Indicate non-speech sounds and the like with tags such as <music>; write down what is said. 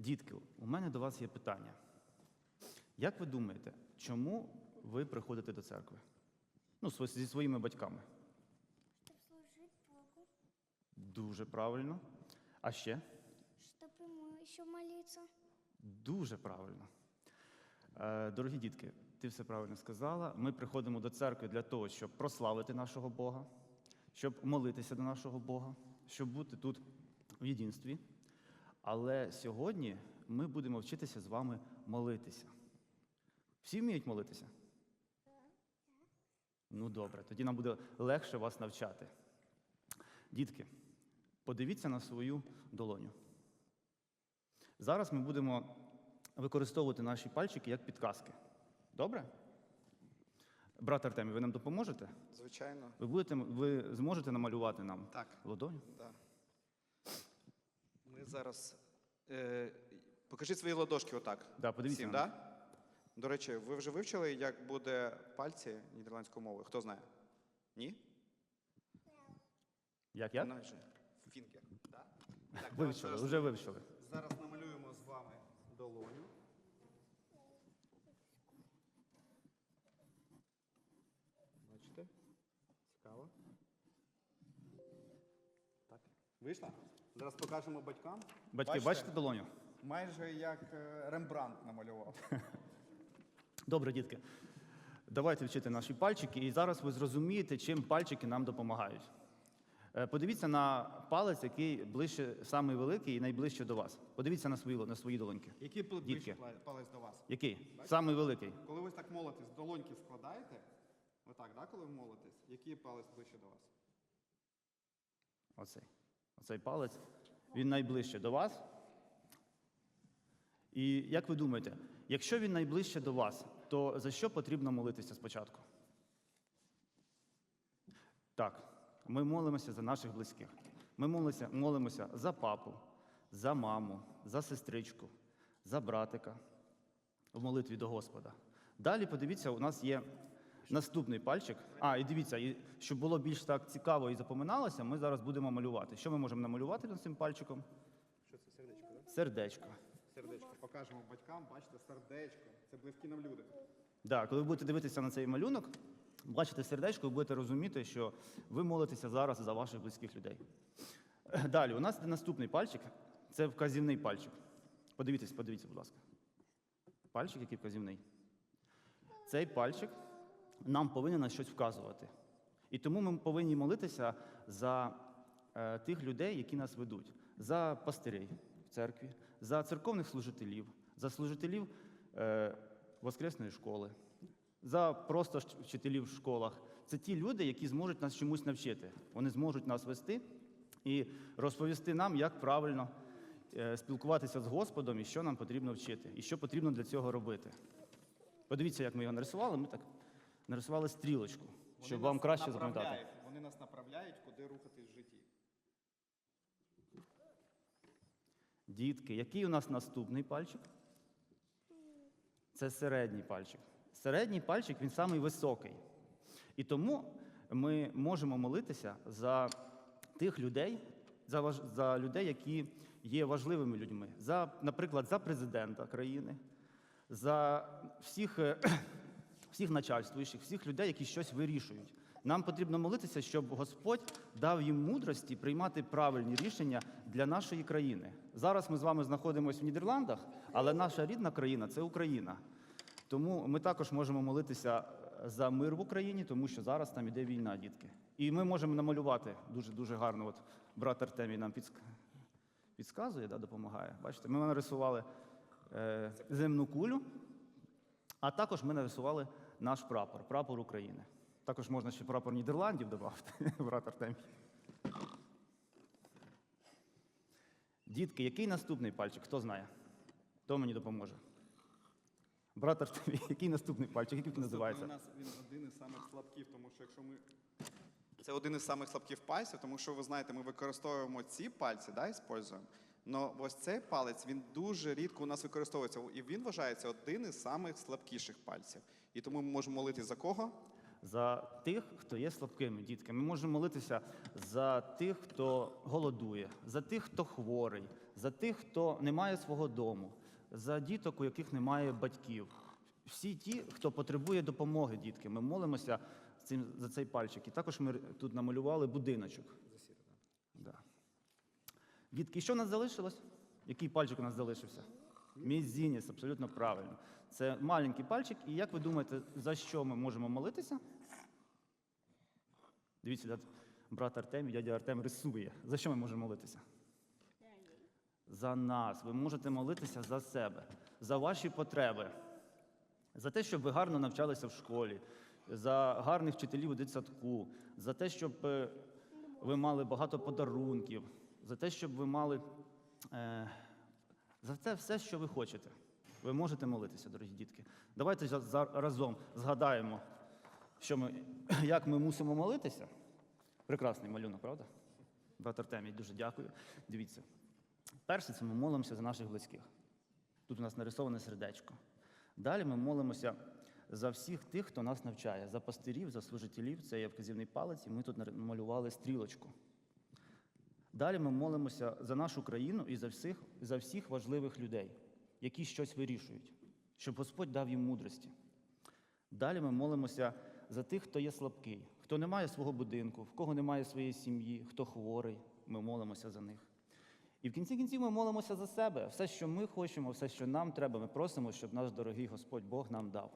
Дітки, у мене до вас є питання. Як ви думаєте, чому ви приходите до церкви? Ну, зі своїми батьками. Чтобы служить Богу, Дуже правильно. А ще? чтобы ему еще молиться. Дуже правильно. Е, Дорогі дітки, ти все правильно сказала. Ми приходимо до церкви для того, щоб прославити нашого Бога, щоб молитися до нашого Бога, щоб бути тут в єдинстві. Але сьогодні ми будемо вчитися з вами молитися. Всі вміють молитися? Ну добре, тоді нам буде легше вас навчати. Дітки, подивіться на свою долоню. Зараз ми будемо використовувати наші пальчики як підказки. Добре? Брат Артемій, ви нам допоможете? Звичайно. Ви, будете, ви зможете намалювати нам Так. ладоню? Да. Ми зараз. Е, покажіть свої ладошки отак. Да, подивіться Всім, на да? До речі, ви вже вивчили, як буде пальці нідерландською мовою? Хто знає? Ні? Як як? Вона вже Фінгер. Да? Так, <laughs> Вивчили, зараз, вже вивчили. зараз намалюємо з вами долоню. Бачите? Цікаво. Так. Вийшла? Зараз покажемо батькам. Батьки, бачите долоню? Майже як е, Рембрандт намалював. <laughs> Добре, дітки. Давайте вчити наші пальчики, і зараз ви зрозумієте, чим пальчики нам допомагають. Е, Подивіться на палець, який ближче, самий великий і найближче до вас. Подивіться на свої, на свої долоньки. Який Дітки. ближче палець до вас? Який? Самий великий. Коли ви так молитесь, долоньки складаєте, отак, да, коли ви молитесь, який палець ближче до вас? Оцей. Оцей палець. Він найближче до вас. І як ви думаєте, якщо він найближче до вас, то за що потрібно молитися спочатку? Так, ми молимося за наших близьких. Ми молимося, молимося за папу, за маму, за сестричку, за братика в молитві до Господа. Далі подивіться, у нас є наступний пальчик. А, і дивіться, і щоб було більш так цікаво і запоминалося, ми зараз будемо малювати. Що ми можемо намалювати над цим пальчиком? Що це сердечко, так? Сердечко. Сердечко. Покажемо батькам, бачите, сердечко. Це близькі нам люди. Да, коли ви будете дивитися на цей малюнок, бачите сердечко, ви будете розуміти, що ви молитеся зараз за ваших близьких людей. <clears throat> Далі, у нас є наступний пальчик це вказівний пальчик. Подивіться, подивіться, будь ласка. Пальчик, який вказівний. Цей пальчик нам повинен на щось вказувати. І тому ми повинні молитися за е, тих людей, які нас ведуть, за пастирей в церкві, за церковних служителів, за служителів е, воскресної школи, за просто вчителів в школах. Це ті люди, які зможуть нас чомусь навчити. Вони зможуть нас вести і розповісти нам, як правильно е, спілкуватися з Господом і що нам потрібно вчити, і що потрібно для цього робити. Подивіться, як ми його нарисували. Ми так нарисували стрілочку, щоб вам краще запам'ятати. Вони нас направляють, куди рухатись в житті. Дітки, який у нас наступний пальчик? Це середній пальчик. Середній пальчик він самий високий. І тому ми можемо молитися за тих людей, за, важ- за людей, які є важливими людьми, за, наприклад, за президента країни, за всіх, е, всіх начальствуючих, всіх людей, які щось вирішують. Нам потрібно молитися, щоб Господь дав їм мудрості приймати правильні рішення для нашої країни. Зараз ми з вами знаходимося в Нідерландах, але наша рідна країна це Україна. Тому ми також можемо молитися за мир в Україні, тому що зараз там іде війна, дітки. І ми можемо намалювати дуже дуже гарно. От брат Артемій нам підск... підсказує, да, допомагає. Бачите, ми нарисували е, земну кулю, а також ми нарисували наш прапор, прапор України. Також можна ще прапор Нідерландів додати, <laughs> брат Артемій. Дітки, який наступний пальчик? Хто знає? Хто мені допоможе? Брат Артемій, <laughs> який наступний пальчик? Який він називається? У нас він один із самих слабких, тому що якщо ми. Це один із самих слабких пальців, тому що ви знаєте, ми використовуємо ці пальці, да, іспользуємо. Но ось цей палець він дуже рідко у нас використовується, і він вважається один із самих слабкіших пальців. І тому ми можемо молити за кого? За тих, хто є слабкими, дітки. Ми можемо молитися за тих, хто голодує, за тих, хто хворий, за тих, хто не має свого дому, за діток, у яких немає батьків. Всі ті, хто потребує допомоги, дітки. Ми молимося цим, за цей пальчик. І також ми тут намалювали будиночок. Дітки, що в нас залишилось? Який пальчик у нас залишився? Мізінець, абсолютно правильно. Це маленький пальчик, і як ви думаєте, за що ми можемо молитися? Дивіться, брат Артем дядя Артем рисує. За що ми можемо молитися? За нас. Ви можете молитися за себе, за ваші потреби, за те, щоб ви гарно навчалися в школі, за гарних вчителів у дитсадку, за те, щоб е, ви мали багато подарунків, за те, щоб ви мали е, за це все, що ви хочете. Ви можете молитися, дорогі дітки. Давайте разом згадаємо, що ми, <clears throat> як ми мусимо молитися. Прекрасний малюнок, правда? Брат Артемій, дуже дякую. Дивіться. Перше, це ми молимося за наших близьких. Тут у нас нарисоване сердечко. Далі ми молимося за всіх тих, хто нас навчає, за пастирів, за служителів. Це є вказівний палець, і ми тут намалювали стрілочку. Далі ми молимося за нашу країну і за всіх, за всіх важливих людей, які щось вирішують, щоб Господь дав їм мудрості. Далі ми молимося за тих, хто є слабкий, хто не має свого будинку, в кого немає своєї сім'ї, хто хворий. Ми молимося за них. І в кінці кінців ми молимося за себе. Все, що ми хочемо, все, що нам треба, ми просимо, щоб наш дорогий Господь Бог нам дав.